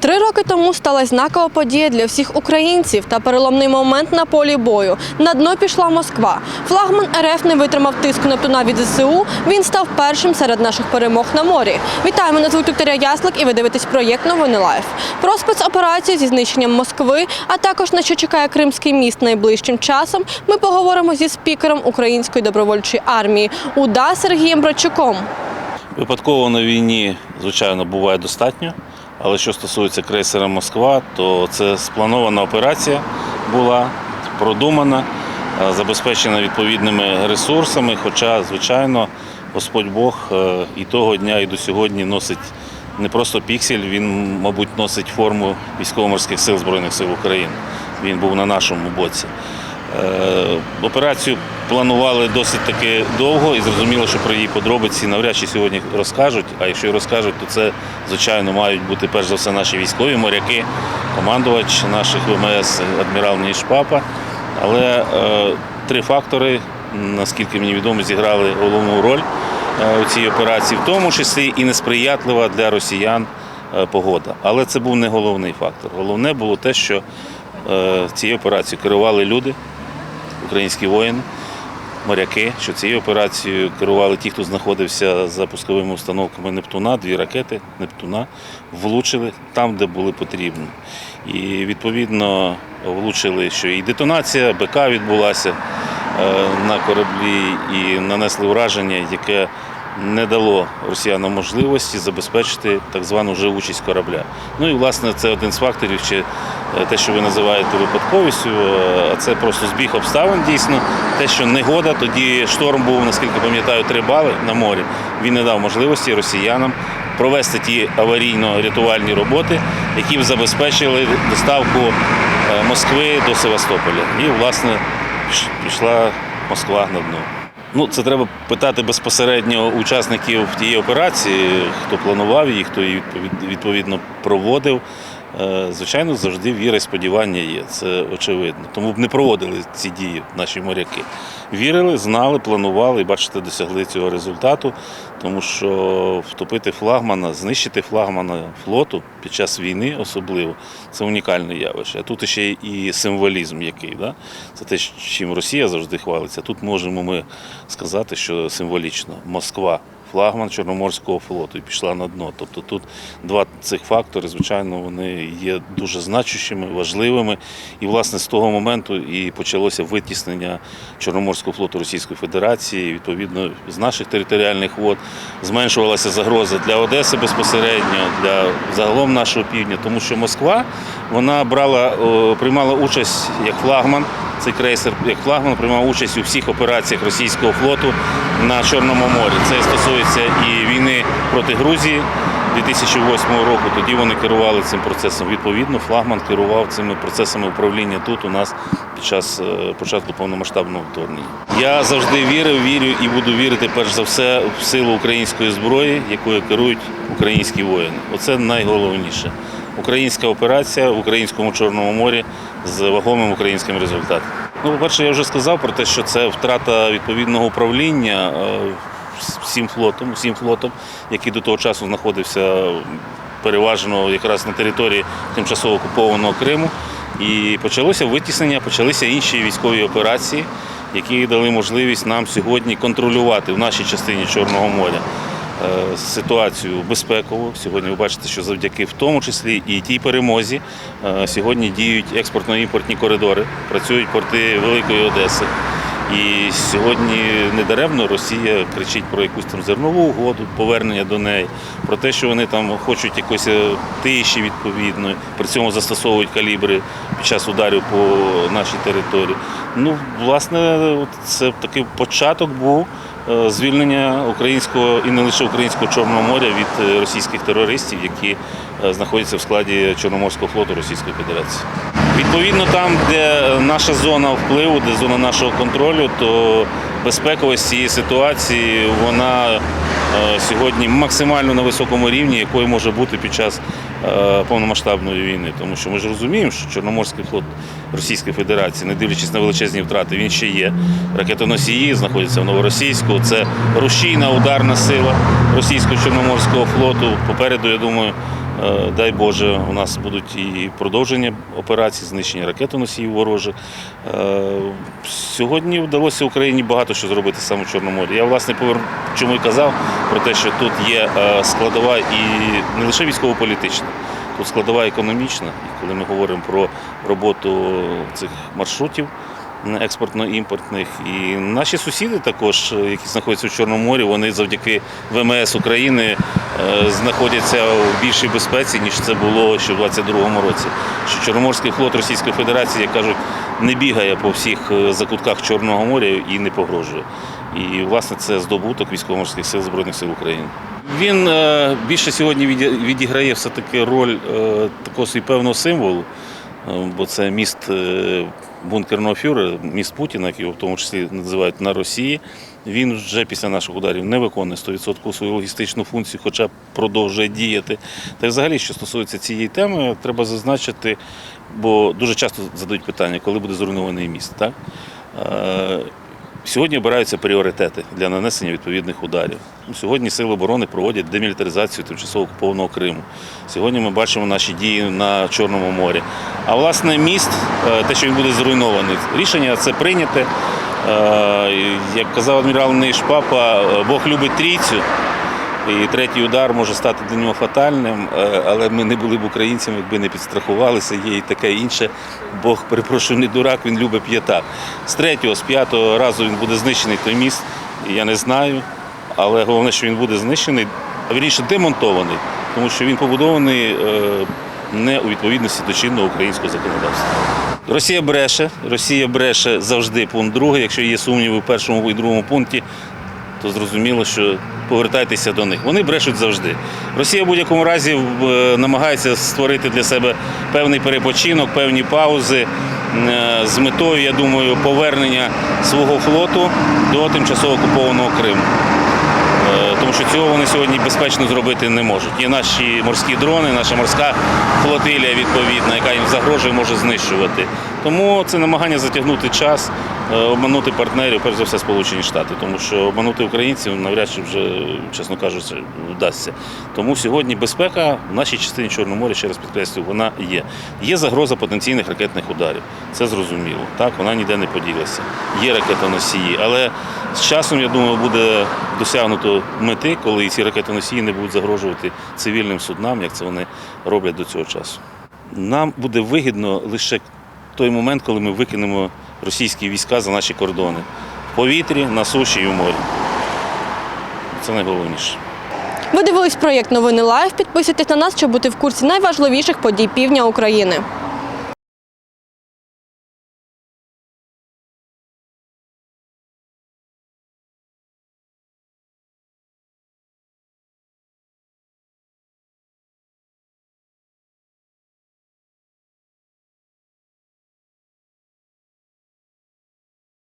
Три роки тому сталася знакова подія для всіх українців та переломний момент на полі бою. На дно пішла Москва. Флагман РФ не витримав тиску Нептуна від ЗСУ. Він став першим серед наших перемог на морі. Вітаю, мене звуть Вікторія Яслик і ви дивитесь проєкт Новини Лайф. Про спецоперацію зі знищенням Москви, а також на що чекає Кримський міст найближчим часом. Ми поговоримо зі спікером Української добровольчої армії УДА Сергієм Братчуком. Випадково на війні, звичайно, буває достатньо. Але що стосується крейсера Москва, то це спланована операція була продумана, е, забезпечена відповідними ресурсами. Хоча, звичайно, Господь Бог е, і того дня, і до сьогодні носить не просто піксель, він, мабуть, носить форму військово-морських сил Збройних сил України. Він був на нашому боці. Е, Операцію планували досить таки довго і зрозуміло, що про її подробиці навряд чи сьогодні розкажуть. А якщо розкажуть, то це звичайно мають бути перш за все наші військові моряки, командувач наших ВМС адмірал Нішпапа. Але е, три фактори, наскільки мені відомо, зіграли головну роль е, у цій операції, в тому числі і несприятлива для росіян е, погода. Але це був не головний фактор. Головне було те, що е, цією операцією керували люди, українські воїни, моряки, що цією операцією керували ті, хто знаходився за пусковими установками Нептуна, дві ракети Нептуна влучили там, де були потрібні. І відповідно влучили, що і детонація БК відбулася е, на кораблі, і нанесли ураження, яке не дало росіянам можливості забезпечити так звану живучість корабля. Ну і власне це один з факторів, чи е, те, що ви називаєте випадковістю, е, а це просто збіг обставин дійсно. Те, що негода, тоді шторм був, наскільки пам'ятаю, три бали на морі. Він не дав можливості росіянам провести ті аварійно-рятувальні роботи, які б забезпечили доставку е, Москви до Севастополя. І, власне, пішла Москва на дно. Ну, це треба питати безпосередньо учасників тієї операції, хто планував її, хто її відповід- відповідно проводив. Е, Звичайно, завжди віра і сподівання є, це очевидно. Тому б не проводили ці дії наші моряки. Вірили, знали, планували і бачите, досягли цього результату, тому що втопити флагмана, знищити флагмана флоту під час війни особливо це унікальне явище. А тут ще і символізм який. Да? Це те, чим Росія завжди хвалиться. Тут можемо ми сказати, що символічно Москва. Флагман Чорноморського флоту і пішла на дно. Тобто тут два цих фактори, звичайно, вони є дуже значущими, важливими. І, власне, з того моменту і почалося витіснення Чорноморського флоту Російської Федерації. Відповідно, з наших територіальних вод зменшувалася загроза для Одеси безпосередньо, для загалом нашого півдня, тому що Москва вона брала, приймала участь як флагман. Цей крейсер як флагман приймав участь у всіх операціях російського флоту на Чорному морі. Це стосується і війни проти Грузії 2008 року. Тоді вони керували цим процесом. Відповідно, флагман керував цими процесами управління тут у нас під час е, початку повномасштабного вторгнення. Я завжди вірив, вірю і буду вірити перш за все в силу української зброї, якою керують українські воїни. Оце найголовніше. Українська операція в українському Чорному морі з вагомим українським результатом. Ну, по-перше, я вже сказав про те, що це втрата відповідного управління е, всім флотом, всім флотом, який до того часу знаходився переважно якраз на території тимчасово окупованого Криму. І почалося витіснення, почалися інші військові операції, які дали можливість нам сьогодні контролювати в нашій частині Чорного моря ситуацію безпекову. Сьогодні ви бачите, що завдяки в тому числі і тій перемозі е, сьогодні діють експортно-імпортні коридори, працюють порти Великої Одеси. І сьогодні недаремно Росія кричить про якусь там зернову угоду, повернення до неї, про те, що вони там хочуть якоїсь е, тиші відповідної, при цьому застосовують калібри під час ударів по нашій території. Ну, власне, це такий початок був е, звільнення українського і не лише українського Чорного моря від е, російських терористів, які е, знаходяться в складі Чорноморського флоту Російської Федерації. Відповідно, там, де наша зона впливу, де зона нашого контролю, то безпековість цієї ситуації вона е, сьогодні максимально на високому рівні, якою може бути під час е, повномасштабної війни. Тому що ми ж розуміємо, що Чорноморський флот Російської Федерації, не дивлячись на величезні втрати, він ще є. Ракетоносії знаходяться в Новоросійську. Це рушійна ударна сила російського чорноморського флоту. Попереду, я думаю, Дай Боже, у нас будуть і продовження операцій, знищення ракетоносіїв ворожих. Е, Сьогодні вдалося Україні багато що зробити саме в Чорному морі. Я власне чому і казав про те, що тут є е, складова і не лише військово-політична, тут складова економічна. І коли ми говоримо про роботу цих маршрутів експортно-імпортних. І наші сусіди також, е, які знаходяться в Чорному морі, вони завдяки ВМС України е, знаходяться в більшій безпеці, ніж це було ще в 22-му році. Що Чорноморський флот Російської Федерації, як кажуть, не бігає по всіх е, закутках Чорного моря і не погрожує. І власне це здобуток військово-морських сил Збройних сил України. Він більше сьогодні відіграє все таки роль такого свій певного символу, бо це міст е, бункерного фюрера, міст Путіна, який в тому числі називають на Росії. Він вже після наших ударів не виконує 100% свою логістичну функцію, хоча продовжує діяти. Та взагалі, що стосується цієї теми, треба зазначити, бо дуже часто задають питання, коли буде зруйнований міст. Так? Сьогодні обираються пріоритети для нанесення відповідних ударів. Ну, Сьогодні сили оборони проводять демілітаризацію тимчасово окупованого Криму. Сьогодні ми бачимо наші дії на Чорному морі. А власне міст, е, те, що він буде зруйнований, рішення це прийняте. Е, Як казав адмірал Нейшпапа, Бог любить трійцю. І третій удар може стати для нього фатальним, е, але ми не були б українцями, якби не підстрахувалися. Є і таке інше. Бог, перепрошую, не дурак, він любить п'ятак. З третього, з п'ятого разу він буде знищений той міст, я не знаю. Але головне, що він буде знищений, а вірніше демонтований, тому що він побудований е, не у відповідності до чинного українського законодавства. Росія бреше, Росія бреше завжди пункт другий. Якщо є сумніви в першому і другому пункті, то зрозуміло, що повертайтеся до них. Вони брешуть завжди. Росія в будь-якому разі е, намагається створити для себе певний перепочинок, певні паузи е, з метою, я думаю, повернення свого флоту до тимчасово окупованого Криму. Е, Тому що цього вони сьогодні безпечно зробити не можуть. Є наші морські дрони, наша морська флотилія відповідна, яка їм загрожує, може знищувати. Тому це намагання затягнути час, обманути партнерів, перш за все, Сполучені Штати, тому що обманути українців навряд чи вже, чесно кажучи, вдасться. Тому сьогодні безпека в нашій частині Чорного моря, ще раз підкреслюю, вона є. Є загроза потенційних ракетних ударів. Це зрозуміло. Так, вона ніде не поділася. Є ракетоносії, але з часом, я думаю, буде досягнуто мети, коли ці ракетоносії не будуть загрожувати цивільним суднам, як це вони роблять до цього часу. Нам буде вигідно лише той момент, коли ми викинемо російські війська за наші кордони в повітрі, на суші і в морі. Це найголовніше. Ви дивились проєкт Новини Лайв. Підписуйтесь на нас, щоб бути в курсі найважливіших подій півдня України.